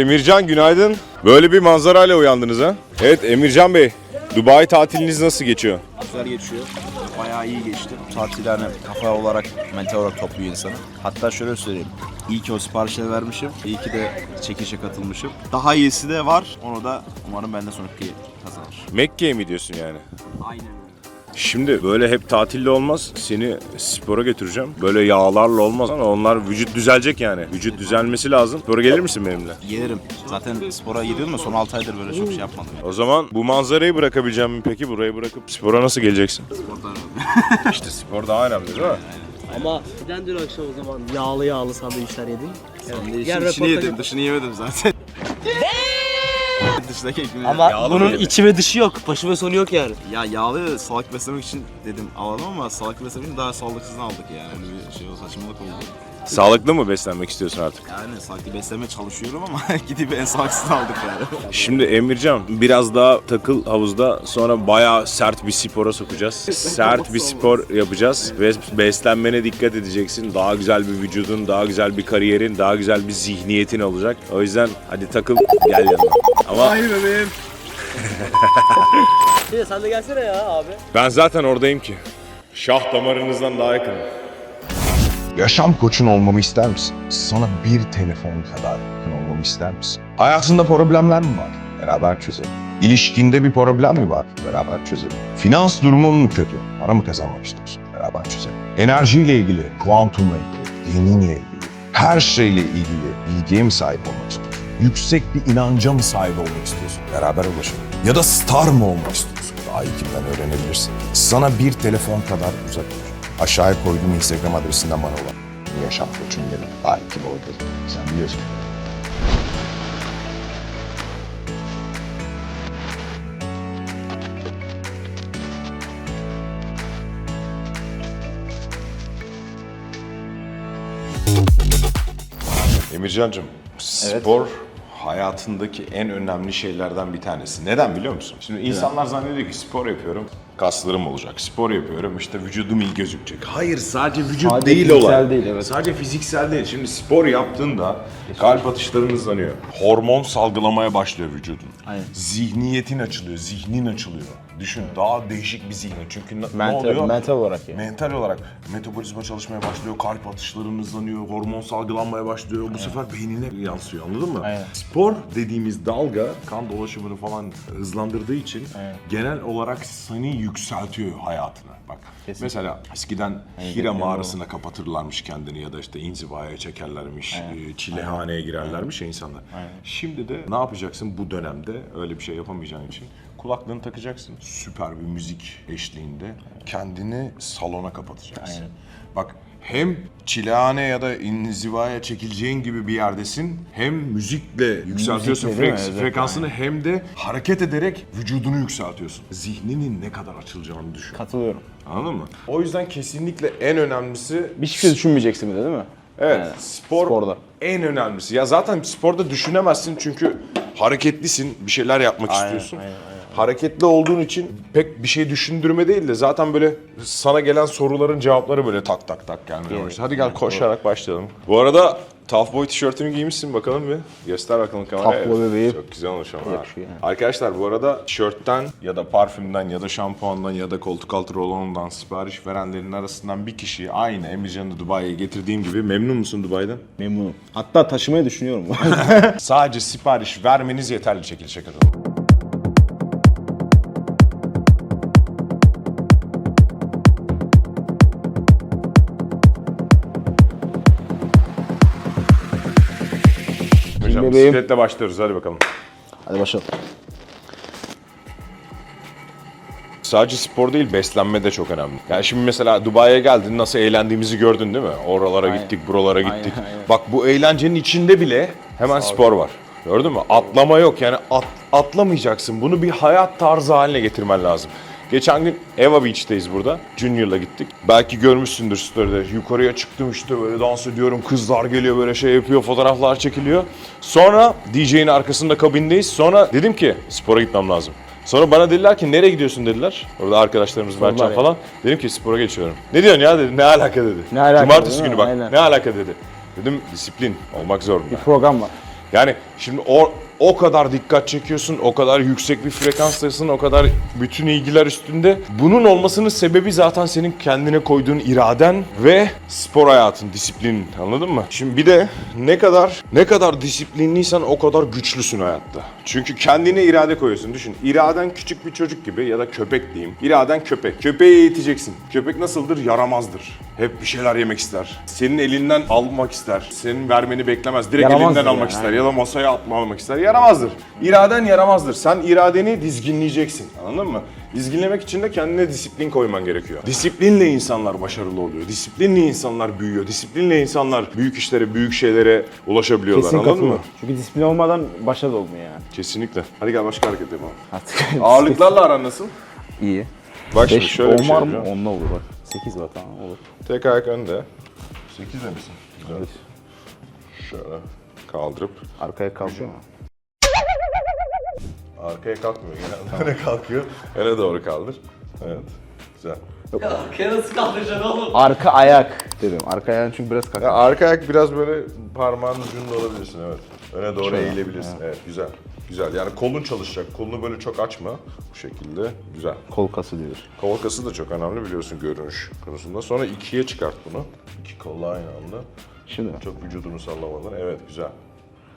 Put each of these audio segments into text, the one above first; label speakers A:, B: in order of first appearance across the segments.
A: Emircan günaydın. Böyle bir manzarayla uyandınız ha. Evet Emircan Bey, Dubai tatiliniz nasıl geçiyor?
B: Güzel geçiyor. Bayağı iyi geçti. Tatil hani kafa olarak, mental olarak topluyor insanı. Hatta şöyle söyleyeyim. İyi ki o siparişleri vermişim. İyi ki de çekişe katılmışım. Daha iyisi de var. Onu da umarım benden sonraki kazanır.
A: Mekke'ye mi diyorsun yani?
B: Aynen.
A: Şimdi böyle hep tatilde olmaz. Seni spora götüreceğim. Böyle yağlarla olmaz ama onlar vücut düzelecek yani. Vücut düzelmesi lazım. Spora gelir misin benimle?
B: Gelirim. Zaten spora gidiyorum da son 6 aydır böyle çok şey yapmadım. Yani.
A: O zaman bu manzarayı bırakabileceğim mi peki? Burayı bırakıp spora nasıl geleceksin?
B: Spordan
A: İşte spor daha önemli değil mi?
C: Ama neden dün akşam o zaman yağlı yağlı sandviçler yedin? Diğer
B: içini
C: röportaj-
B: yedim, dışını yemedim zaten. Dışındaki ekmeği
C: Ama
A: Yağlı
C: bunun
A: mı yedin?
C: içi ve dışı yok. Başı ve sonu yok yani.
B: Ya yağlı salak beslemek için dedim alalım ama salak beslemek için daha sağlıksızını aldık yani. Öyle bir şey o saçmalık oldu.
A: Sağlıklı mı beslenmek istiyorsun artık?
B: Yani sağlıklı beslemeye çalışıyorum ama gidip en sağlıksızını aldık yani.
A: Şimdi Emircan biraz daha takıl havuzda sonra bayağı sert bir spora sokacağız. Sert bir spor yapacağız ve beslenmene dikkat edeceksin. Daha güzel bir vücudun, daha güzel bir kariyerin, daha güzel bir zihniyetin olacak. O yüzden hadi takıl gel yanıma. Ama
C: Bir de sen de gelsene ya abi.
A: ben zaten oradayım ki. Şah damarınızdan daha yakınım.
D: Yaşam koçun olmamı ister misin? Sana bir telefon kadar yakın olmamı ister misin? Hayatında problemler mi var? Beraber çözelim. İlişkinde bir problem mi var? Beraber çözelim. Finans durumun mu kötü? Para mı kazanmak istiyorsun? Beraber çözelim. Enerjiyle ilgili, kuantumla ilgili, dininle ilgili, her şeyle ilgili bilgiye mi sahip olmak istiyorsun? Yüksek bir inanca mı sahip olmak istiyorsun? Beraber ulaşalım. Ya da star mı olmak istiyorsun? Daha iyi kimden öğrenebilirsin. Sana bir telefon kadar uzak olacak. Aşağıya koyduğum Instagram adresinden bana ulan. Yaşam koçum. Daha iyi kim orada. Sen biliyorsun.
A: Emircan'cığım spor hayatındaki en önemli şeylerden bir tanesi. Neden biliyor musun? Şimdi insanlar zannediyor ki spor yapıyorum, kaslarım olacak. Spor yapıyorum, işte vücudum iyi gözükecek. Hayır, sadece vücut değil olay.
B: değil, evet.
A: Sadece fiziksel değil. Şimdi spor yaptığında kalp atışların hızlanıyor. Hormon salgılamaya başlıyor vücudun.
B: Aynen.
A: Zihniyetin açılıyor, zihnin açılıyor. Düşün daha değişik bir zihni. Çünkü ne- ne
B: Mental-
A: oluyor?
B: mental olarak yani.
A: Mental olarak metabolizma çalışmaya başlıyor, kalp atışların hızlanıyor, hormon salgılanmaya başlıyor. Bu sefer beynine yansıyor anladın mı?
B: Aynen.
A: Spor dediğimiz dalga kan dolaşımını falan hızlandırdığı için genel olarak seni yükseltiyor hayatına. Bak mesela eskiden Hira mağarasına kapatırlarmış kendini ya da işte inzivaya çekerlermiş, e, çilehaneye girerlermiş ya insanlar. Şimdi de ne yapacaksın bu dönemde öyle bir şey yapamayacağın için kulaklığını takacaksın. Süper bir müzik eşliğinde kendini salona kapatacaksın. Bak hem çilehane ya da inzivaya çekileceğin gibi bir yerdesin. Hem müzikle yükseltiyorsun
B: Müzikle değil mi?
A: frek-
B: Evet,
A: frekansını hem de hareket ederek vücudunu yükseltiyorsun. Zihninin ne kadar açılacağını düşün.
B: Katılıyorum.
A: Anladın mı? O yüzden kesinlikle en önemlisi
E: Hiçbir şey düşünmeyeceksin bir de değil mi?
A: evet, spor
E: sporda.
A: en önemlisi. Ya zaten sporda düşünemezsin çünkü hareketlisin, bir şeyler yapmak istiyorsun. Hareketli olduğun için pek bir şey düşündürme değil de zaten böyle sana gelen soruların cevapları böyle tak tak tak gelmeye başladı. Hadi gel koşarak başlayalım. Bu arada Tough Boy tişörtünü giymişsin bakalım bir. Göster bakalım kameraya.
E: Tough Boy bebeğim.
A: Çok güzel olmuş ama.
E: Yakışıyor.
A: Arkadaşlar bu arada tişörtten ya da parfümden ya da şampuandan ya da koltuk altı rolonundan sipariş verenlerin arasından bir kişiyi aynı Emircan'ı Dubai'ye getirdiğim gibi memnun musun Dubai'den?
E: Memnunum. Hatta taşımayı düşünüyorum.
A: Sadece sipariş vermeniz yeterli çekilişe katılın.
E: Bebeğim.
A: bisikletle başlıyoruz hadi bakalım.
E: Hadi başlayalım.
A: Sadece spor değil beslenme de çok önemli. Yani şimdi mesela Dubai'ye geldin nasıl eğlendiğimizi gördün değil mi? Oralara gittik, buralara gittik.
E: aynen.
A: Bak bu eğlencenin içinde bile hemen spor var. Gördün mü? Atlama yok yani at- atlamayacaksın. Bunu bir hayat tarzı haline getirmen lazım. Geçen gün Eva Beach'teyiz burada. Junior'la gittik. Belki görmüşsündür story'de. Yukarıya çıktım işte böyle dans ediyorum. Kızlar geliyor böyle şey yapıyor. Fotoğraflar çekiliyor. Sonra DJ'nin arkasında kabindeyiz. Sonra dedim ki spora gitmem lazım. Sonra bana dediler ki nereye gidiyorsun dediler. Orada arkadaşlarımız Mertcan
E: ya.
A: falan. Dedim ki spora geçiyorum. Ne diyorsun ya dedi. Ne alaka dedi.
E: Ne alaka
A: Cumartesi günü bak.
E: Aynen.
A: Ne alaka dedi. Dedim disiplin olmak zorunda.
E: Program var.
A: Yani şimdi o o kadar dikkat çekiyorsun, o kadar yüksek bir frekanstasın, o kadar bütün ilgiler üstünde. Bunun olmasının sebebi zaten senin kendine koyduğun iraden ve spor hayatın, disiplinin. Anladın mı? Şimdi bir de ne kadar ne kadar disiplinliysen o kadar güçlüsün hayatta. Çünkü kendine irade koyuyorsun. Düşün. iraden küçük bir çocuk gibi ya da köpek diyeyim. İraden köpek. Köpeği eğiteceksin. Köpek nasıldır? Yaramazdır. Hep bir şeyler yemek ister. Senin elinden almak ister. Senin vermeni beklemez. Direkt
E: Yaramazdır
A: elinden
E: yani,
A: almak ister
E: aynen.
A: ya da masaya atmamak ister. Yaramazdır. İraden yaramazdır. Sen iradeni dizginleyeceksin. Anladın mı? Dizginlemek için de kendine disiplin koyman gerekiyor. Disiplinle insanlar başarılı oluyor. Disiplinle insanlar büyüyor. Disiplinle insanlar büyük işlere, büyük şeylere ulaşabiliyorlar.
E: Kesin
A: Anladın
E: katılıyorum.
A: mı?
E: Çünkü disiplin olmadan başarılı olmuyor yani.
A: Kesinlikle. Hadi gel başka hareket yapalım.
E: Artık
A: Ağırlıklarla aran nasıl?
E: iyi.
A: Bak şimdi
E: 5
A: şöyle bir
E: 10
A: şey
E: var mı?
A: yapacağım.
E: 10'la olur bak. 8 var tamam olur.
A: Tek ayak önde. 8 de misin? Güzel. Şöyle kaldırıp
E: Arkaya kalkıyor mu?
A: Arkaya kalkmıyor. Genelde öne kalkıyor. Öne doğru kaldır. Evet. Güzel.
C: Arkaya nasıl kaldıracaksın oğlum?
E: Arka ayak dedim. Arka ayağın çünkü biraz
A: Ya
E: kalkıyor.
A: arka ayak biraz böyle parmağın ucunda olabilirsin evet. Öne doğru
E: Şöyle.
A: eğilebilirsin. Evet güzel. Güzel. Yani kolun çalışacak. Kolunu böyle çok açma. Bu şekilde. Güzel.
E: Kol kası diyor.
A: Kol kası da çok önemli biliyorsun görünüş konusunda. Sonra ikiye çıkart bunu. İki kolla aynı anda.
E: Şimdi
A: Çok vücudunu sallamadan. Evet güzel.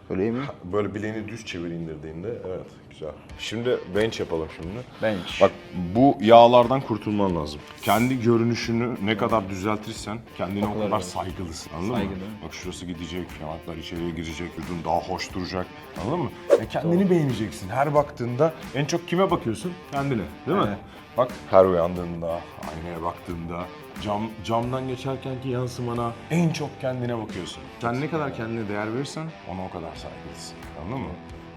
E: Öyle mi?
A: Böyle bileğini düz çevir indirdiğinde evet güzel. Şimdi bench yapalım şimdi.
E: Bench.
A: Bak bu yağlardan kurtulman lazım. Kendi görünüşünü ne kadar düzeltirsen kendine o kadar saygılısın. Anladın mı?
E: Saygı değil mi?
A: Bak şurası gidecek, yanaklar içeriye girecek, vücudun daha hoş duracak. Anladın mı? E kendini beğeneceksin. Her baktığında en çok kime bakıyorsun? Kendine. Değil mi? Bak her uyandığında, aynaya baktığında, cam camdan geçerken ki yansımana en çok kendine bakıyorsun. Sen ne kadar kendine değer verirsen ona o kadar saygılısın. Anladın mı?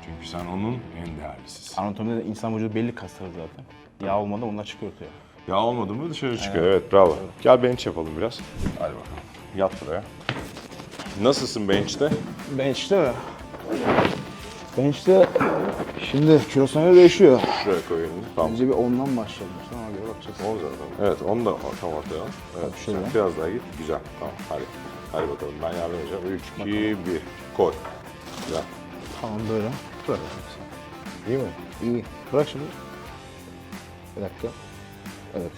A: Çünkü sen onun en değerlisisin.
E: Anatomide de insan vücudu belli kasları zaten. Yağ olmadan onlar çıkıyor ortaya.
A: Ya olmadı mı dışarı çıkıyor. Evet bravo. Gel bench yapalım biraz. Hadi bakalım. Yat buraya. Nasılsın bench'te?
E: Bench'te mi? Bench'te şimdi kilosuna göre değişiyor.
A: Şuraya koyayım. Tamam.
E: Önce bir 10'dan başlayalım. Sonra ona göre bakacağız.
A: O zaten. Evet onu da tam ortaya al. Evet,
E: şöyle.
A: sen biraz daha git. Güzel. Tamam hadi. Hadi bakalım ben yardım edeceğim. 3, 2, 1. Koy. Güzel.
E: Tamam böyle. Böyle.
A: İyi mi?
E: İyi. Bırak şimdi. Bir dakika. Evet.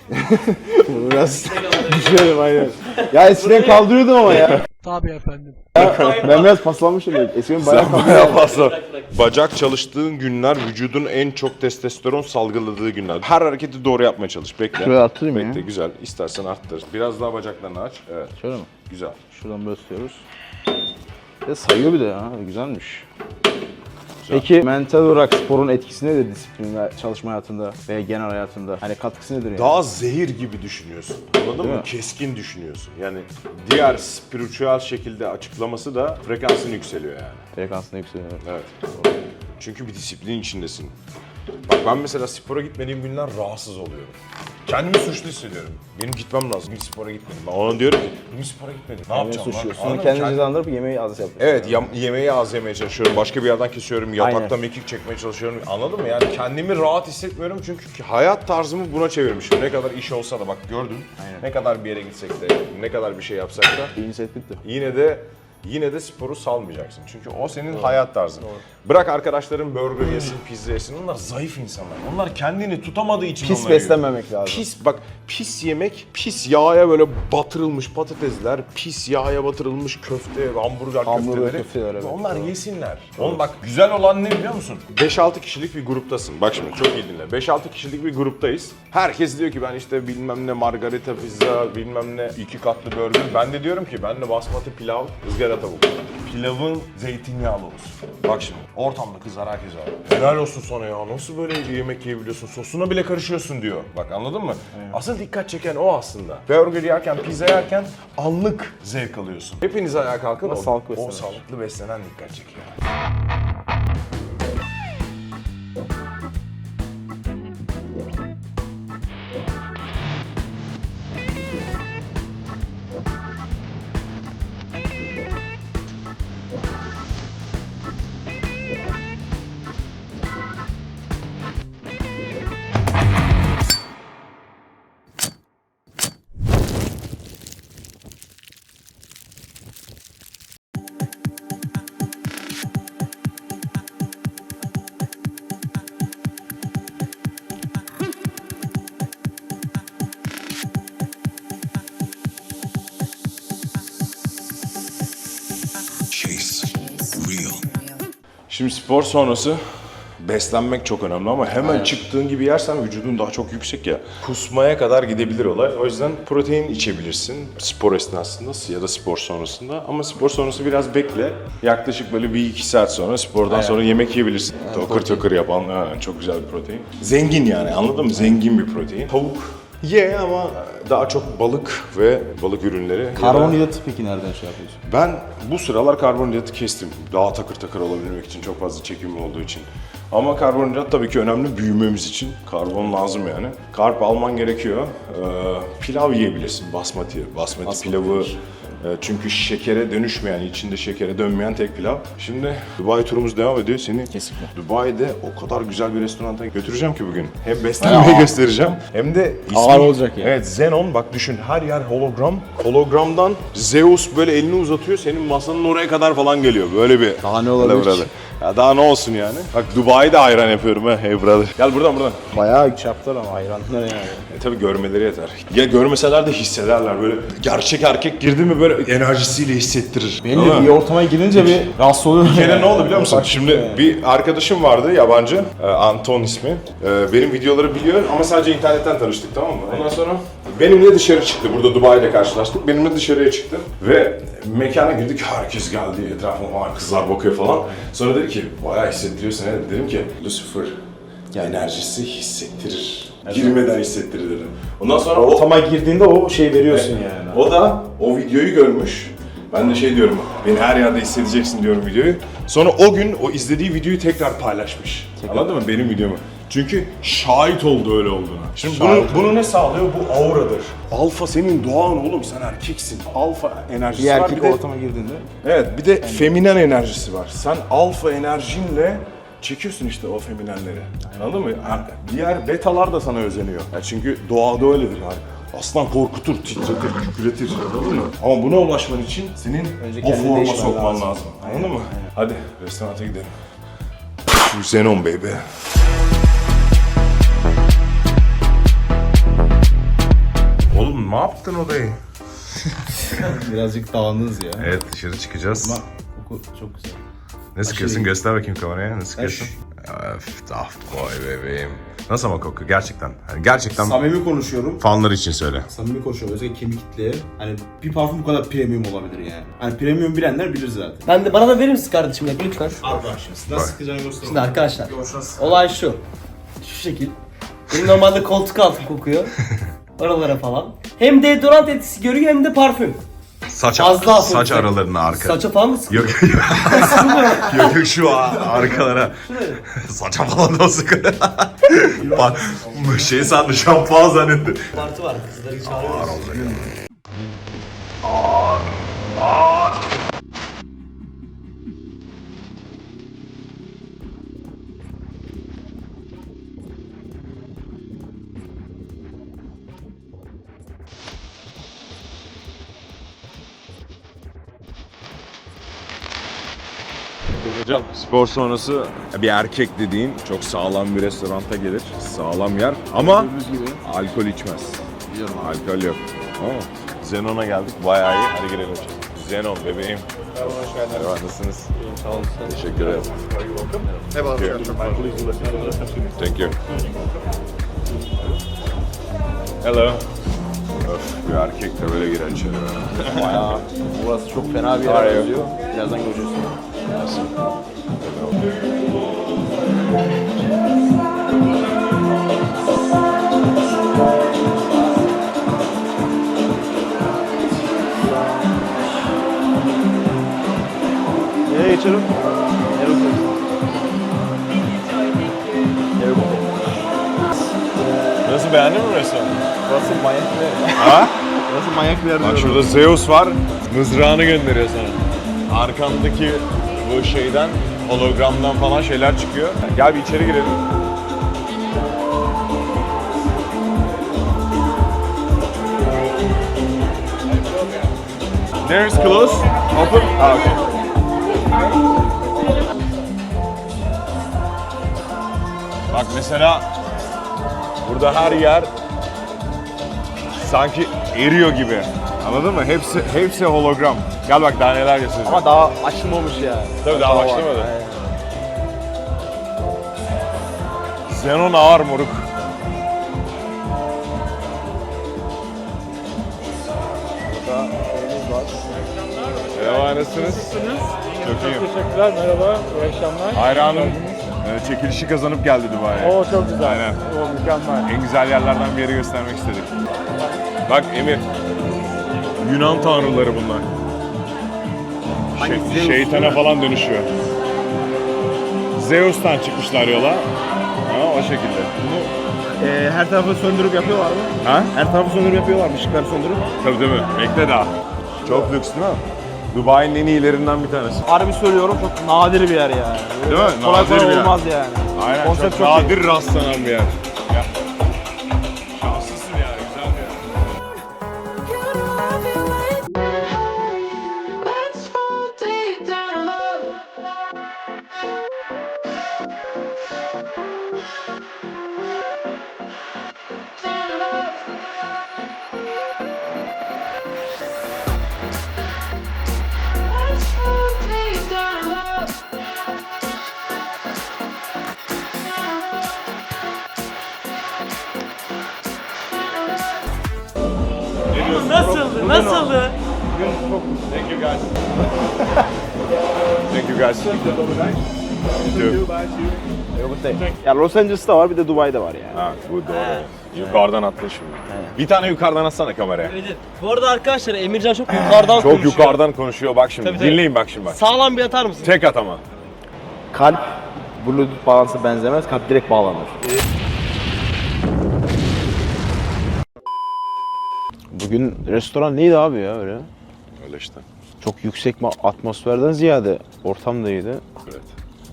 E: Bunu biraz düşüyorum aynen. Ya eskiden kaldırıyordum ama ya.
F: Tabii efendim.
E: Ben biraz paslanmışım. Eskiden bayağı
A: Sen bayağı fazla. Bacak çalıştığın günler vücudun en çok testosteron salgıladığı günler. Her hareketi doğru yapmaya çalış. Bekle.
E: Şuraya attırayım
A: Bekle
E: ya.
A: güzel. İstersen arttır. Biraz daha bacaklarını aç. Evet.
E: Şöyle mi?
A: Güzel.
E: Şuradan böyle tutuyoruz. Ya sayıyor bir de ha. Güzelmiş. Peki mental olarak sporun etkisi nedir disiplinle çalışma hayatında veya genel hayatında? Hani katkısı nedir yani?
A: Daha zehir gibi düşünüyorsun. Anladın mı?
E: mi?
A: Keskin düşünüyorsun. Yani diğer spiritüel şekilde açıklaması da frekansın yükseliyor yani.
E: Frekansında yükseliyor.
A: Evet. Çünkü bir disiplin içindesin. Bak ben mesela spora gitmediğim günler rahatsız oluyorum. Kendimi suçlu hissediyorum. Benim gitmem lazım. Benim spora gitmedim. Ben ona diyorum ki, benim spora gitmedim. Ne
E: Kendini
A: yapacağım
E: suçluyorsun.
A: Anladın
E: Sonra
A: mı?
E: kendini
A: Kend-
E: cezalandırıp yemeği az yapıyorsun.
A: Evet yam- yemeği az yemeye çalışıyorum. Başka bir yerden kesiyorum. Yatakta
E: Aynen.
A: mekik çekmeye çalışıyorum. Anladın mı? Yani kendimi rahat hissetmiyorum çünkü ki hayat tarzımı buna çevirmişim. Ne kadar iş olsa da bak gördün. Ne kadar bir yere gitsek de, ne kadar bir şey yapsak da
E: Birinci set bitti.
A: yine de yine de sporu salmayacaksın. Çünkü o senin hayat tarzın. Bırak arkadaşların burger yesin, pizza yesin. Onlar zayıf insanlar. Onlar kendini tutamadığı için
E: Pis
A: onları yiyor.
E: beslenmemek lazım.
A: Pis bak pis yemek, pis yağa böyle batırılmış patatesler, pis yağa batırılmış köfte, hamburger,
E: Hamburger
A: köfteleri.
E: köfteler, evet.
A: Onlar yesinler. Oğlum bak güzel olan ne biliyor musun? 5-6 kişilik bir gruptasın. Bak şimdi çok iyi dinle. 5-6 kişilik bir gruptayız. Herkes diyor ki ben işte bilmem ne margarita pizza, bilmem ne iki katlı burger. Ben de diyorum ki ben de basmati pilav, ızgara tavuk. Pilavın zeytinyağlı olsun. Bak şimdi ortamda kızlar herkes var. Helal olsun sana ya nasıl böyle yemek yiyebiliyorsun? Sosuna bile karışıyorsun diyor. Bak anladın mı? Asıl dikkat çeken o aslında. Burger yerken, pizza yerken anlık zevk alıyorsun. Hepiniz ayağa kalkın. O,
E: sağlıklı
A: o
E: beslenen.
A: sağlıklı beslenen dikkat çekiyor. Şimdi spor sonrası beslenmek çok önemli ama hemen çıktığın gibi yersen vücudun daha çok yüksek ya. Kusmaya kadar gidebilir olay. O yüzden protein içebilirsin spor esnasında ya da spor sonrasında. Ama spor sonrası biraz bekle. Yaklaşık böyle bir iki saat sonra spordan sonra yemek yiyebilirsin. Tokır tokır yapan ha, çok güzel bir protein. Zengin yani anladın mı? Zengin bir protein. Tavuk ye ama daha çok balık ve balık ürünleri.
E: Karbonhidratı peki nereden şey yapıyorsun?
A: ben bu sıralar karbonhidratı kestim. Daha takır takır olabilmek için, çok fazla çekim olduğu için. Ama karbonhidrat tabii ki önemli büyümemiz için. Karbon lazım yani. Karp alman gerekiyor. Ee, pilav yiyebilirsin, basmati. Basmati, pilavı e, çünkü şekere dönüşmeyen, içinde şekere dönmeyen tek pilav. Şimdi Dubai turumuz devam ediyor. Seni
E: Kesinlikle.
A: Dubai'de o kadar güzel bir restoranta götüreceğim ki bugün. Hem beslenmeyi göstereceğim hem de ismi-
E: Ağır olacak yani.
A: Evet Xenon bak düşün her yer hologram. Hologramdan Zeus böyle elini uzatıyor senin masanın oraya kadar falan geliyor. Böyle bir.
E: Daha ne olabilir.
A: Ya daha ne olsun yani. Bak Dubai'de hayran yapıyorum ha hey brother. Gel buradan buradan.
E: Bayağı çaptar ama hayranlar yani.
A: E tabi görmeleri yeter. Ya görmeseler de hissederler böyle. Gerçek erkek girdi mi böyle enerjisiyle hissettirir.
E: Belli
A: Değil mi?
E: bir ortama girince bir rahatsız oluyor.
A: Bir kere ne oldu biliyor musun? Şimdi bir arkadaşım vardı yabancı, e, Anton ismi. E, Benim videoları biliyor ama sadece internetten tanıştık tamam mı? Ondan sonra benimle dışarı çıktı. Burada Dubai'de karşılaştık. Benimle dışarıya çıktı. Ve mekana girdik. Herkes geldi. Etrafıma falan kızlar bakıyor falan. Sonra dedi ki bayağı hissettiriyor seni. Dedim ki Lucifer enerjisi hissettirir. Girmeden hissettirir dedim. Ondan sonra o
E: Ortama girdiğinde o şey veriyorsun yani.
A: o da o videoyu görmüş. Ben de şey diyorum, beni her yerde hissedeceksin diyorum videoyu. Sonra o gün o izlediği videoyu tekrar paylaşmış. Anladın mı? Benim videomu. Çünkü şahit oldu öyle olduğuna. Şimdi bunu, bunu ne sağlıyor? Bu auradır. Alfa senin doğan oğlum, sen erkeksin. Alfa enerjisi
E: Bir
A: var.
E: erkek
A: Bir de,
E: ortama girdiğinde
A: evet, bir de feminen enerjisi var. Sen alfa enerjinle çekiyorsun işte o feminenleri. Anladın mı? Ha, Diğer betalar da sana özeniyor. Ya çünkü doğada öyledir yani. Aslan korkutur, titretir, kükretir. Anladın mı? Ama buna ulaşman için senin
E: Önce
A: o
E: kendini
A: forma
E: değişmen
A: sokman lazım.
E: lazım.
A: Anladın mı? Hadi restoranta gidelim. Xenon baby. Oğlum ne yaptın odayı?
E: birazcık dağındınız ya.
A: Evet dışarı çıkacağız.
E: Ama koku çok güzel.
A: Ne sıkıyorsun? Göster bakayım kameraya. Ne sıkıyorsun? Öf, daft boy bebeğim. Nasıl ama koku? Gerçekten. Yani gerçekten
E: Samimi konuşuyorum.
A: fanlar için söyle.
E: Samimi konuşuyorum. Özellikle kemik kitleye. Hani bir parfüm bu kadar premium olabilir yani. Hani premium bilenler bilir zaten.
C: Ben de bana da verir misin kardeşim ya lütfen?
E: Arkadaşlar nasıl sıkacağını göster.
C: Şimdi arkadaşlar olay şu. Şu şekil. Benim normalde koltuk altım kokuyor. Oralara falan. Hem deodorant etkisi görüyor hem de parfüm.
A: Saç,
C: Az daha
A: saç
C: fırçak.
A: aralarına arka.
C: Saça falan mı sıkıyor?
A: Yok yok. yok yok şu a- arkalara. Saça falan da sıkı. Bak şey sandı şampuan zannetti.
C: Parti var kızları çağırıyor.
A: Hocam spor sonrası bir erkek dediğin çok sağlam bir restoranta gelir. Sağlam yer ama alkol içmez. Alkol yok. Mı? Zenon'a geldik. Bayağı iyi. Hadi girelim. Zenon bebeğim. Merhaba nasılsınız? Sağ olun. Teşekkür ederim. Thank you. Thank you. Hello. Öf, bir erkek de böyle girer içeri.
E: Bayağı burası çok fena bir yer benziyor. Birazdan göreceğiz. Nereye geçelim? Nereye bakıyorsun?
A: Nasıl beğendin mi restoranı?
E: Burası manyak bir yer.
A: Ha?
E: Burası manyak bir yer.
A: Bak şurada Zeus var. Mızrağını gönderiyor sana. Arkandaki bu şeyden hologramdan falan şeyler çıkıyor. Gel bir içeri girelim. There's close. Open. Ah, okay. Bak mesela burada her yer sanki eriyor gibi. Anladın mı? Hepsi hepsi hologram. Gel bak daha neler göstereceğim.
E: Ama daha açılmamış ya.
A: Tabii daha başlamadı. Zenon ağır moruk. Merhaba nasılsınız? Çok iyiyim.
F: Teşekkürler, merhaba, iyi akşamlar.
A: Hayranım e, çekilişi kazanıp geldi Dubai'ye.
F: Oo çok güzel,
A: Aynen.
F: o mükemmel.
A: En güzel yerlerden bir yeri göstermek istedik. Bak Emir. Yunan tanrıları bunlar. Şey- şeytana falan dönüşüyor. Zeus'tan çıkmışlar yola. Ha, o şekilde.
B: Ee, her tarafı söndürüp yapıyorlar mı?
A: Ha?
B: Her tarafı söndürüp yapıyorlar mı? Işıkları söndürüp.
A: Tabii tabii. Bekle daha. Çok lüks değil mi? Dubai'nin en iyilerinden bir tanesi.
E: Harbi söylüyorum çok nadir bir yer yani.
A: Değil mi?
E: Kolay
A: Nadir
E: kolay
A: bir yer.
E: olmaz yani.
A: Aynen.
E: Konsept
A: çok,
E: çok iyi.
A: nadir rastlanan bir yer. Ya.
C: Nasıldı?
A: Thank you guys. Thank you guys. Too.
E: Ya Los Angeles'ta var bir de Dubai'de var yani.
A: Ha, bu doğru. Yukarıdan attın şimdi. Bir tane yukarıdan atsana kameraya.
C: Evet. Bu arada arkadaşlar Emircan çok yukarıdan
A: Çok
C: konuşuyor.
A: yukarıdan konuşuyor bak şimdi.
C: Tabii, tabii.
A: Dinleyin bak şimdi bak.
C: Sağlam bir atar mısın?
A: Tek at ama.
E: Kalp Bluetooth bağlantısı benzemez. Kalp direkt bağlanır. Bugün restoran neydi abi ya öyle?
A: Öyle işte.
E: Çok yüksek atmosferden ziyade ortam da iyiydi.
A: Evet.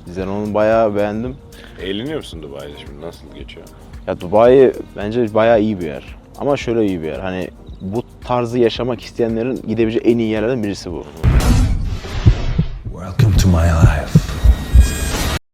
E: Zenon'u bayağı beğendim.
A: Eğleniyor musun Dubai'de şimdi? Nasıl geçiyor?
E: Ya Dubai bence bayağı iyi bir yer. Ama şöyle iyi bir yer. Hani bu tarzı yaşamak isteyenlerin gidebileceği en iyi yerlerden birisi bu.
G: Welcome to my life.